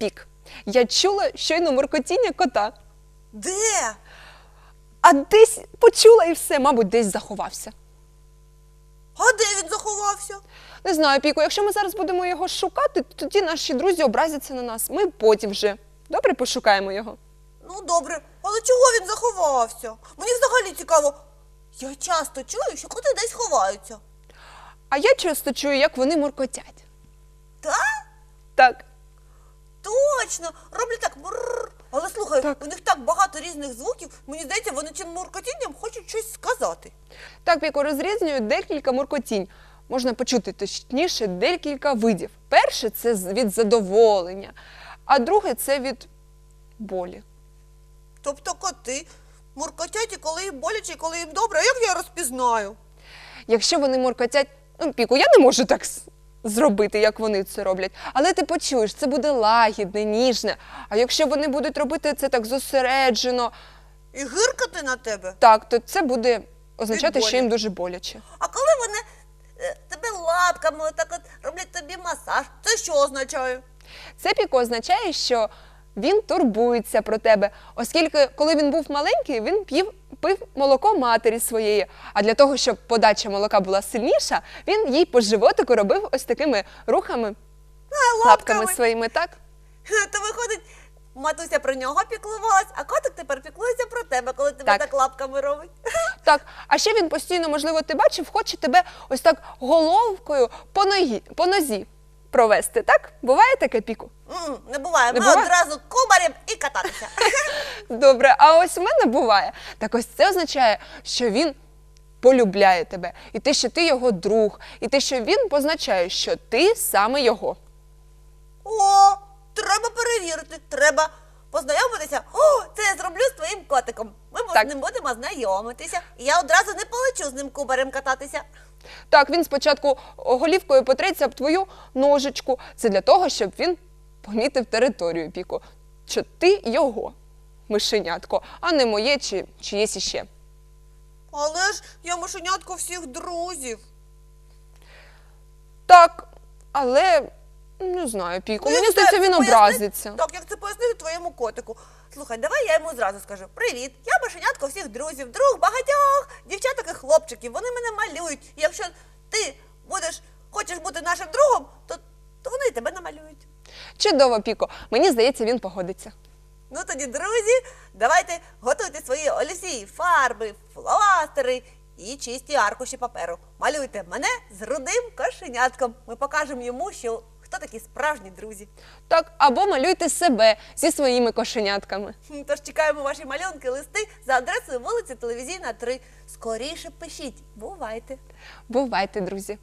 Пік. Я чула щойно муркотіння кота. Де? А десь почула і все, мабуть, десь заховався. А де він заховався? Не знаю, Піко, якщо ми зараз будемо його шукати, то тоді наші друзі образяться на нас. Ми потім вже. Добре пошукаємо його. Ну, добре, але чого він заховався? Мені взагалі цікаво. Я часто чую, що коти десь ховаються. А я часто чую, як вони муркотять. Точно! Роблять так. бррр. Але слухай, Так. у них так багато різних звуків. Мені здається, вони цим муркотінням хочуть щось сказати. Так, Піко, розрізнюють декілька муркотінь. Можна почути точніше декілька видів. Перше це з- від задоволення, а друге це від болі. Тобто коти муркотять і коли їм боляче, і коли їм добре. А як я розпізнаю? Якщо вони муркотять, ну, Піко, я не можу так с- зробити, як вони це роблять. Але ти почуєш, це буде лагідне, ніжне. А якщо вони будуть робити це так зосереджено, І гиркати на тебе. так, то це буде означати, Від що їм дуже боляче. А коли вони е, тебе лапками отак от роблять тобі масаж, це що означає? Це піко означає, що він турбується про тебе, оскільки, коли він був маленький, він п'їв пив молоко матері своєї. А для того, щоб подача молока була сильніша, він їй по животику робив ось такими рухами, А, лапками своїми, так? То виходить, матуся про нього піклувалась, а котик тепер піклується про тебе, коли тебе Так. так, лапками робить. Так, а ще він постійно, можливо, ти бачив, хоче тебе ось так головкою по ногі, по нозі провести. Так? Буває таке піку? М, Не буває. Не Ми буває? одразу кубарем і кататися. Добре, а ось у мене буває. Так ось це означає, що він полюбляє тебе, і те, що ти його друг, і те, що він позначає, що ти саме його. О, треба перевірити. Треба познайомитися. О, це я зроблю з твоїм котиком. Ми Так. з ним будемо знайомитися. І я одразу не полечу з ним кубарем кататися. Так, він спочатку голівкою потреться об твою ножичку. Це для того, щоб він помітив територію піку, що ти його мишенятко, а не моє чи чиєсь іще. Але ж я мишенятко всіх друзів. Так, але не знаю, піку. Ну, Мені здається, він образиться. Так, як це пояснити твоєму котику. Слухай, давай я йому зразу скажу: Привіт, я мишенятко всіх друзів, друг багатьох дівчаток і хлопчиків. Вони мене малюють. І якщо ти будеш, хочеш бути нашим другом, то, то вони і тебе намалюють. Чудово, піко. Мені здається, він погодиться. Ну тоді, друзі, давайте готуйте свої олівці, фарби, фломастери і чисті аркуші паперу. Малюйте мене з рудим кошенятком. Ми покажемо йому, що хто такі справжні друзі. Так, або малюйте себе зі своїми кошенятками. Тож чекаємо ваші малюнки, листи за адресою вулиці Телевізійна 3. Скоріше пишіть. Бувайте! Бувайте, друзі.